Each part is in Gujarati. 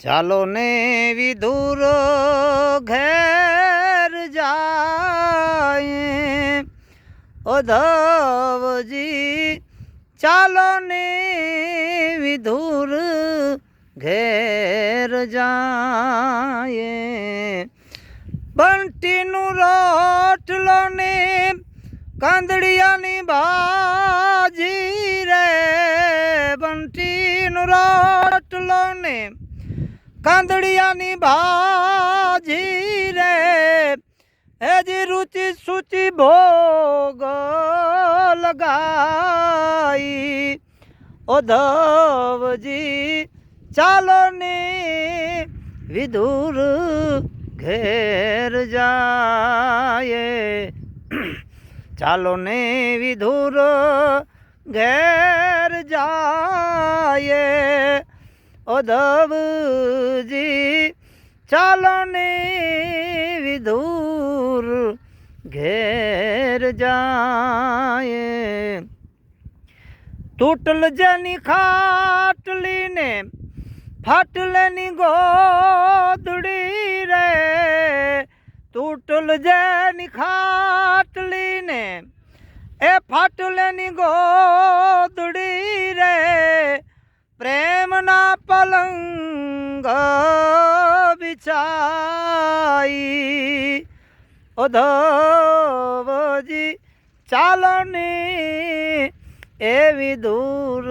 ચાલો ને વિધુર ઘેર જાય ઓધવજી ચાલો ને વિધુર ઘેર જાય બંટીનું રોટલો ને કાંદડિયાની ભાજી રે. બંટીનું રોટલો ને કાંદડિયાની ભાજી રે એજી રુચિ સુચિ ભોગ લગાઈ. ઓધવજી ચાલો ને વિધુર ઘેર જાય. ચાલો ને વિધુર ઘેર જાય. ઓધવજી ચાલો ને વિધુર ઘેર જાય. તૂટલ જેની ખાટલી ને ફાટલેની ગોદડી રે. તૂટલ જેની ખાટલી ને એ ફાટલેની ગોદડી રે. પ્રેમના પલંગ બિછાઈ ઓધવજી ચાલની એવી દૂર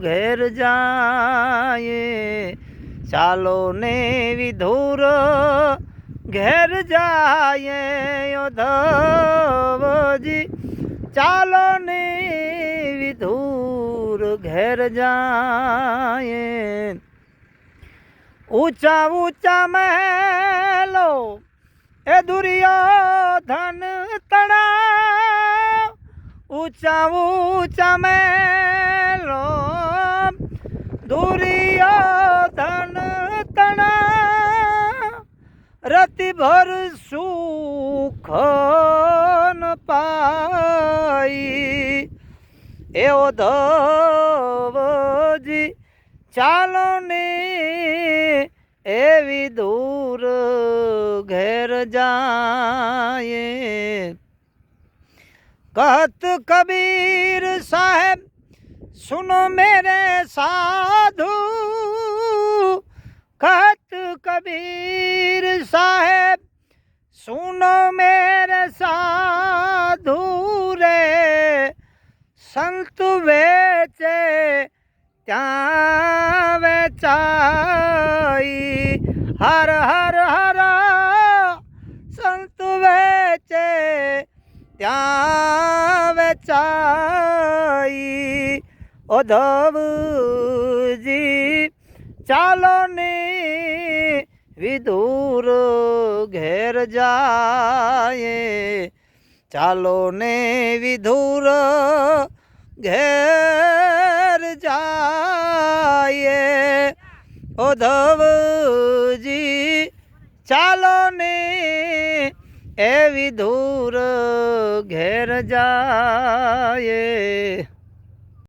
ઘેર જાય ચાલો ને એવી દૂર ઘેર જાય ઓધવજી ચાલો ને વિધુર ઘેર જાય ઊંચા ઊંચા મહેલો, એ દુર્યોધન તણા ઊંચા ઊંચા મહેલો, દુર્યોધન તણા રતિભર સુખ પાઈ એવો ધવજી ચાલો ને એવી દૂર ઘેર જાય कहत कबीर साहब सुनो मेरे साधु कहत कबीर साहब सुनो मेरे साधु સંત વેચે, ત્યાં વેચાઈ. હર હર હર, સંત વેચે, ત્યાં વેચાઈ. ઓધવજી ચાલો ને વિદુર ઘેર જાય. ચાલો ને વિધુર ઘેર જાયે ઓધવજી ચાલો ને એવી દૂર ઘેર જાય